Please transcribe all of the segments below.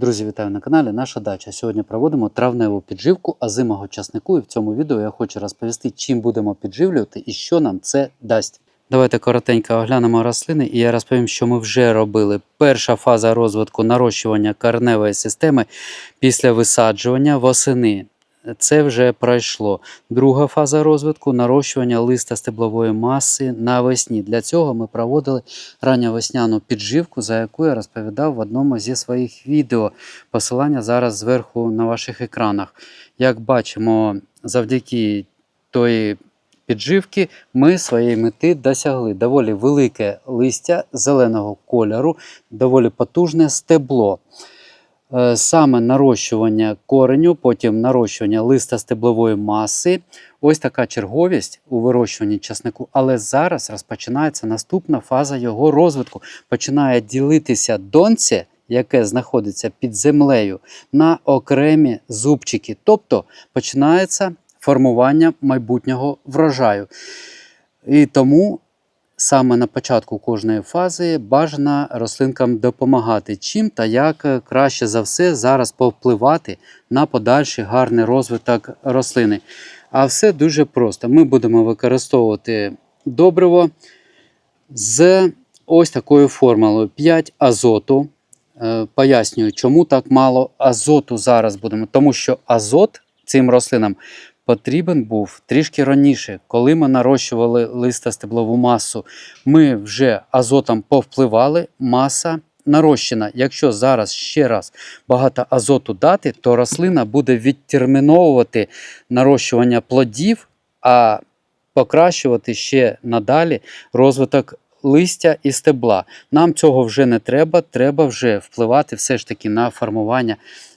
Друзі, вітаю на каналі Наша дача. Сьогодні проводимо травневу підживку азимого часнику. І в цьому відео я хочу розповісти, чим будемо підживлювати і що нам це дасть. Давайте коротенько оглянемо рослини, і я розповім, що ми вже робили. Перша фаза розвитку нарощування корневої системи після висаджування восени. Це вже пройшло. Друга фаза розвитку нарощування листа стеблової маси навесні. Для цього ми проводили ранньовесняну підживку, за яку я розповідав в одному зі своїх відео. Посилання зараз зверху на ваших екранах. Як бачимо, завдяки тої підживки ми своєї мети досягли. Доволі велике листя зеленого кольору, доволі потужне стебло. Е, Саме нарощування кореню, потім нарощування листа стеблової маси. Ось така черговість у вирощуванні часнику. Але зараз розпочинається наступна фаза його розвитку. Починає ділитися донце, яке знаходиться під землею, на окремі зубчики. Тобто починається формування майбутнього врожаю. І тому саме на початку кожної фази бажано рослинкам допомагати. Чим та як е, краще за все зараз повпливати на подальший гарний розвиток рослини. А все дуже просто. Ми будемо використовувати добриво з ось такою формулою 5 азоту. Е, Пояснюю, чому так мало азоту зараз будемо. Тому що азот цим рослинам потрібен був трішки раніше, коли ми нарощували листостеблову масу. Ми вже азотом повпливали, маса нарощена. Якщо зараз ще раз багато азоту дати, то рослина буде відтерміновувати нарощування плодів, а покращувати ще надалі розвиток листя і стебла. Нам цього вже не треба, треба вже впливати все ж таки на формування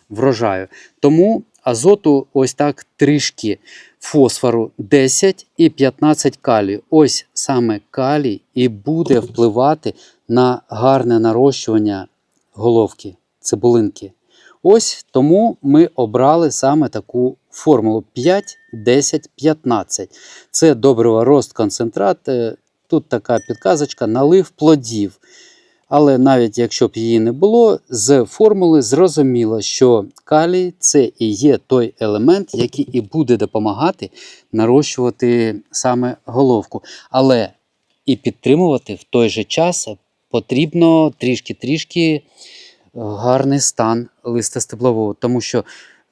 врожаю. Тому азоту ось так трішки фосфору 10 і 15 калію. Ось саме калій і буде впливати на гарне нарощування головки, цибулинки. Ось тому ми обрали саме таку формулу 5, 10, 15. Це добрива рост концентрат. е, Тут така підказочка налив плодів. Але навіть якщо б її не було, з формули зрозуміло, що калій це і є той елемент, який і буде допомагати нарощувати саме головку. Але і підтримувати в той же час потрібно трішки-трішки гарний стан листа стеблового, тому що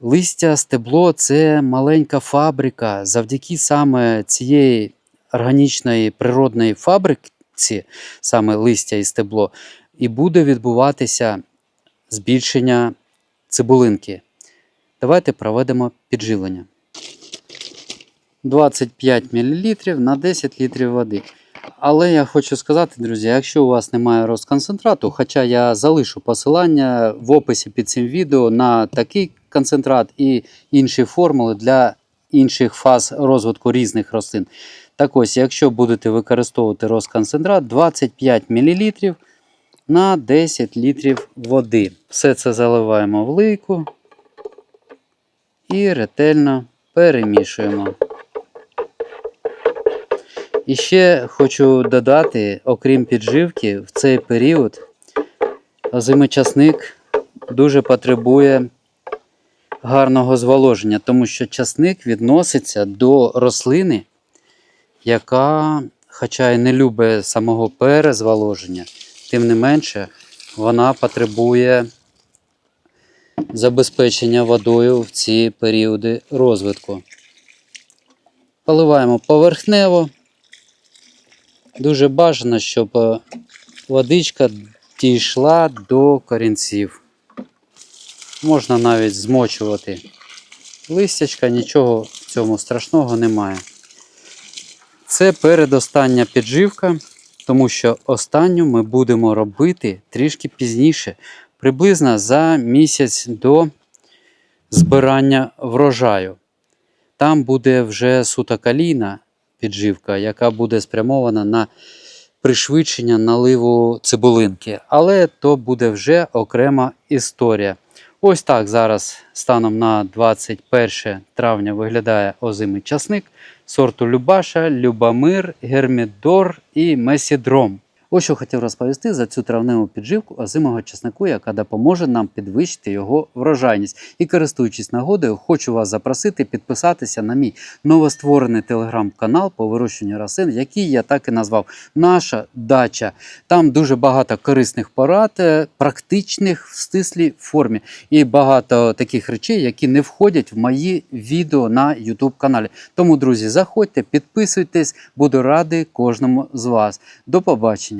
листя стебло це маленька фабрика. Завдяки саме цієї органічної природної фабриці, саме листя і стебло, і буде відбуватися збільшення цибулинки. Давайте проведемо підживлення. 25 мл на 10 літрів води. Але я хочу сказати, друзі, якщо у вас немає розконцентрату, хоча я залишу посилання в описі під цим відео на такий концентрат і інші формули для інших фаз розвитку різних рослин. Так ось, якщо будете використовувати розконцентрат 25 мл на 10 літрів води. Все це заливаємо в лийку і ретельно перемішуємо. І ще хочу додати, окрім підживки, в цей період озимий часник дуже потребує гарного зволоження, тому що часник відноситься до рослини, яка, хоча й не любить самого перезволоження, тим не менше вона потребує забезпечення водою в ці періоди розвитку. Поливаємо поверхнево. Дуже бажано, щоб е, водичка дійшла до корінців. Можна навіть змочувати листячка, нічого в цьому страшного немає. Це передостання підживка, тому що останню ми будемо робити трішки пізніше, приблизно за місяць до збирання врожаю. Там буде вже сутокалійна підживка, яка буде спрямована на пришвидшення наливу цибулинки. Але то буде вже окрема історія. Ось так зараз станом на 21 травня виглядає озимий часник сорту Любаша, Любамир, Гермідор і Месідром. Ось що хотів розповісти за цю травневу підживку озимого чеснику, яка допоможе нам підвищити його врожайність. І користуючись нагодою, хочу вас запросити підписатися на мій новостворений телеграм-канал по вирощуванню рослин, який я так і назвав Наша дача. Там дуже багато корисних порад, е, практичних в стислій формі, і багато таких речей, які не входять в мої відео на YouTube каналі. Тому, друзі, заходьте, підписуйтесь, буду радий кожному з вас. До побачення.